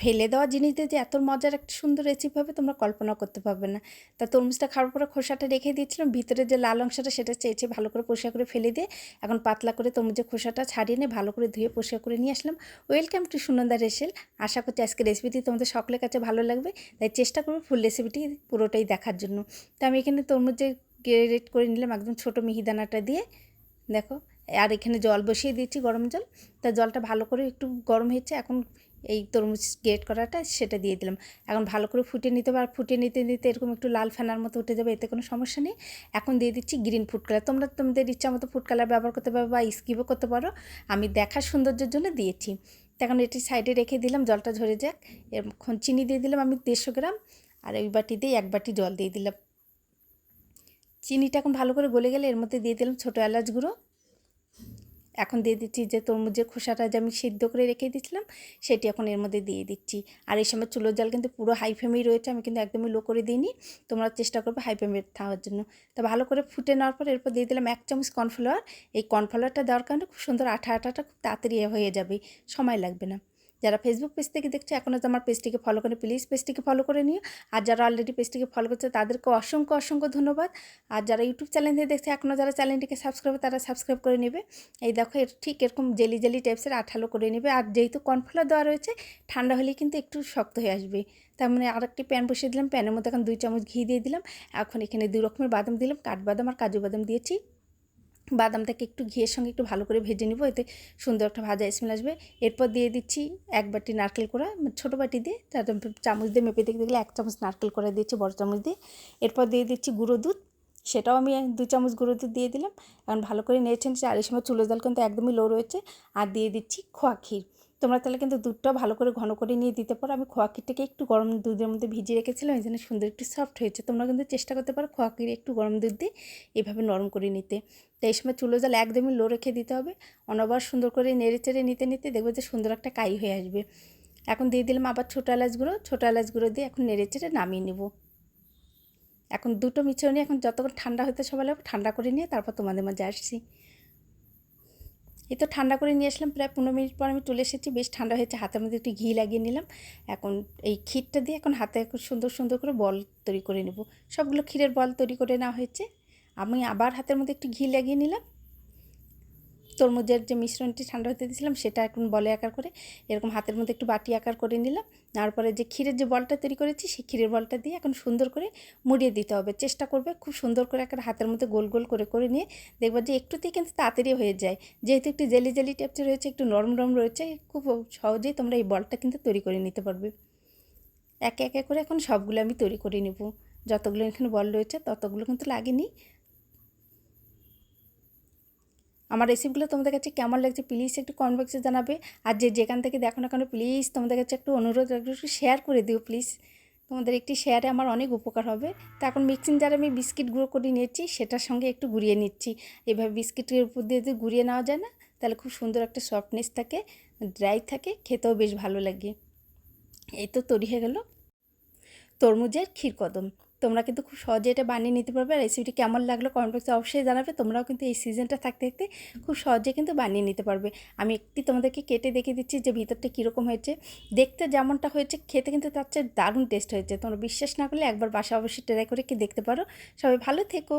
ফেলে দেওয়া জিনিস দিয়ে যে এত মজার একটা সুন্দর রেসিপি হবে, তোমরা কল্পনা করতে পারবে না। তা তরমুজটা খাওয়ার পরে খোসাটা রেখে দিয়েছিলাম, ভিতরে যে লাল অংশটা সেটা চেয়েছে ভালো করে পরিষ্কার করে ফেলে দিয়ে এখন পাতলা করে তরমুজের খোসাটা ছাড়িয়ে নিয়ে ভালো করে ধুয়ে পরিষ্কার করে নিয়ে আসলাম। ওয়েলকাম টু সুনন্দা রেসেল আশা করছি আজকে রেসিপিটি তোমাদের সকলের কাছে ভালো লাগবে, তাই চেষ্টা করব ফুল রেসিপিটি পুরোটাই দেখার জন্য। তো আমি এখানে তরমুজের গ্রেড করে নিলাম একদম ছোটো মিহিদানাটা দিয়ে। দেখো আর এখানে জল বসিয়ে দিয়েছি গরম জল। তা জলটা ভালো করে একটু গরম হয়েছে, এখন এই তরমুজ গ্রেট করাটা সেটা দিয়ে দিলাম। এখন ভালো করে ফুটে নিতে হবে, আর ফুটে নিতে নিতে এরকম একটু লাল ফেনার মতো উঠে যাবে, এতে কোনো সমস্যা নেই। এখন দিয়ে দিচ্ছি গ্রিন ফুড কালার। তোমরা তোমাদের ইচ্ছা মতো ফুড কালার ব্যবহার করতে পারো বা স্কিপও করতে পারো। আমি দেখার সৌন্দর্যের জন্য দিয়েছি। তো এখন এটি সাইডে রেখে দিলাম, জলটা ঝরে যাক। এখন চিনি দিয়ে দিলাম আমি দেড়শো গ্রাম, আর ওই বাটি দিয়ে এক বাটি জল দিয়ে দিলাম। চিনিটা এখন ভালো করে গলে গেলে এর মধ্যে দিয়ে দিলাম ছোটো এলাচ গুঁড়ো। এখন দিয়ে দিচ্ছি যে তরমুজ যে খোসাটা যে আমি সিদ্ধ করে রেখে দিয়েছিলাম, সেটি এখন এর মধ্যে দিয়ে দিচ্ছি। আর এই সময় চুলোর জাল কিন্তু পুরো হাই ফ্লেমেই রয়েছে, আমি কিন্তু একদমই লো করে দিইনি। তোমরা চেষ্টা করবে হাই ফ্লেমে থাকার জন্য। তো ভালো করে ফুটে নেওয়ার পর এরপর দিয়ে দিলাম এক চামচ কর্নফ্লাওয়ার এই কর্নফ্লাওয়ারটা দেওয়ার কারণে খুব সুন্দর আঠা আঠাটা খুব তাড়াতাড়ি হয়ে যাবে, সময় লাগবে না। যারা ফেসবুক পেজ থেকে দেখছে এখনও তো আমার পেজটিকে ফলো করে প্লিজ পেজটিকে ফলো করে নিও। আর যারা অলরেডি পেজটিকে ফলো করছে, তাদেরকে অসংখ্য অসংখ্য ধন্যবাদ। আর যারা ইউটিউব চ্যানেল থেকে দেখছে এখনও যারা চ্যানেলটিকে সাবস্ক্রাইব তারা সাবস্ক্রাইব করে নেবে। এই দেখো, এর ঠিক এরকম জেলি জেলি টাইপসের আঠালো করে নেবে। আর যেহেতু কর্নফ্লাওয়ার দেওয়া রয়েছে, ঠান্ডা হলেই কিন্তু একটু শক্ত হয়ে আসবে। তার মানে আরেকটি প্যান বসিয়ে দিলাম প্যানের মধ্যে এখন দুই চামচ ঘি দিয়ে দিলাম। এখন এখানে দুই রকমের বাদাম দিলাম কাঠবাদাম আর কাজু বাদাম দিয়েছি। বাদামটাকে একটু ঘিয়ের সঙ্গে একটু ভালো করে ভেজে নিব, এতে সুন্দর একটা ভাজা স্মেল আসবে। এরপর দিয়ে দিচ্ছি এক বাটি নারকেল কোড়া, ছোটো বাটি দিয়ে তারপর চামচ দিয়ে মেপে দেখতে গেলে এক চামচ নারকেল কোড়া দিয়েছি, বড় চামচ দিয়ে। এরপর দিয়ে দিচ্ছি গুঁড়ো দুধ, সেটাও আমি দু চামচ গুঁড়ো দুধ দিয়ে দিলাম। এখন ভালো করে নিয়েছেন আর এই সময় চুলো জল কিন্তু একদমই লো রয়েছে। আর দিয়ে দিচ্ছি খোয়া ক্ষীর। তোমরা তাহলে কিন্তু দুধটা ভালো করে ঘন করে নিয়ে দিতে পারো। আমি খোয়া ক্ষীরটাকে একটু গরম দুধের মধ্যে ভিজিয়ে রেখেছিলাম, এই জন্য সুন্দর একটু সফট হয়েছে। তোমরা কিন্তু চেষ্টা করতে পারো খোয়া ক্ষীর একটু গরম দুধ দিয়ে এভাবে নরম করে নিতে। তো এই সময় চুলো জাল একদমই লো রেখে দিতে হবে। অনবার সুন্দর করে নেড়ে চেড়ে নিতে নিতে দেখব যে সুন্দর একটা কাই হয়ে আসবে। এখন দিয়ে দিলাম আবার ছোটো এলাচ গুঁড়ো। ছোটো এলাচ গুঁড়ো দিয়ে এখন নেড়ে চেড়ে নামিয়ে নেব। এখন দুটো মিশ্রণই এখন যতক্ষণ ঠান্ডা হতে সবাই ঠান্ডা করে নিয়ে তারপর তোমাদের মাঝে আসছি। এই তো ঠান্ডা করে নিয়ে আসলাম, প্রায় পনেরো মিনিট পর আমি তুলে এসেছি। বেশ ঠান্ডা হয়েছে, হাতের মধ্যে একটু ঘি লাগিয়ে নিলাম। এখন এই ক্ষীরটা দিয়ে এখন হাতে সুন্দর সুন্দর করে বল তৈরি করে নেব। সবগুলো ক্ষীরের বল তৈরি করে নেওয়া হয়েছে। আমি আবার হাতের মধ্যে একটু ঘি লাগিয়ে নিলাম। তরমুজের যে মিশ্রণটি ঠান্ডা হতে দিয়েছিলাম, সেটা এখন বলে আকার করে, এরকম হাতের মধ্যে একটু বাটি আকার করে নিলাম। তারপরে যে ক্ষীরের যে বলটা তৈরি করেছি, সেই ক্ষীরের বলটা দিয়ে এখন সুন্দর করে মুড়িয়ে দিতে হবে। চেষ্টা করবে খুব সুন্দর করে একটা হাতের মধ্যে গোল গোল করে করে নিয়ে দেখব যে একটুতেই কিন্তু তাড়াতাড়ি হয়ে যায়। যেহেতু একটু জেলি জেলি টাইপসের রয়েছে, একটু নরম নরম রয়েছে, খুব সহজেই তোমরা এই বলটা কিন্তু তৈরি করে নিতে পারবে। একে একে করে এখন সবগুলো আমি তৈরি করে নেব। যতগুলো এখানে বল রয়েছে, ততগুলো কিন্তু লাগেনি আমার রেসিপিগুলো তোমাদের কাছে কেমন লাগছে প্লিজ একটু কমেন্ট বক্সে জানাবে। আর যে যেখান থেকে দেখো না কেন প্লিজ তোমাদের কাছে একটু অনুরোধ একটু একটু শেয়ার করে দিও প্লিজ তোমাদের একটি শেয়ারে আমার অনেক উপকার হবে। তো এখন মিক্সিং জারে আমি বিস্কিট গুঁড়ো করে নিয়েছি, সেটার সঙ্গে একটু গুঁড়িয়ে নিচ্ছি। এভাবে বিস্কিটের উপর দিয়ে যদি গুঁড়িয়ে নেওয়া যায় না, তাহলে খুব সুন্দর একটা সফটনেস থাকে ড্রাই থাকে, খেতেও বেশ ভালো লাগে। এই তো তৈরি হয়ে গেল তরমুজের ক্ষীরকদম তোমরা কিন্তু খুব সহজে এটা বানিয়ে নিতে পারবে। রেসিপিটি কেমন লাগল কমেন্ট বক্সে অবশ্যই জানাবে। তোমরাও কিন্তু এই সিজনটা থাকতে থাকতে খুব সহজে কিন্তু বানিয়ে নিতে পারবে। আমি একটি তোমাদেরকে কেটে দেখে দিচ্ছি যে ভিতরটা কীরকম হয়েছে। দেখতে যেমনটা হয়েছে, খেতে কিন্তু তার চেয়ে দারুণ টেস্ট হয়েছে। তোমরা বিশ্বাস না করলে একবার বাসা অবশ্যই ট্রাই করে কি দেখতে পারো। সবাই ভালো থেকো।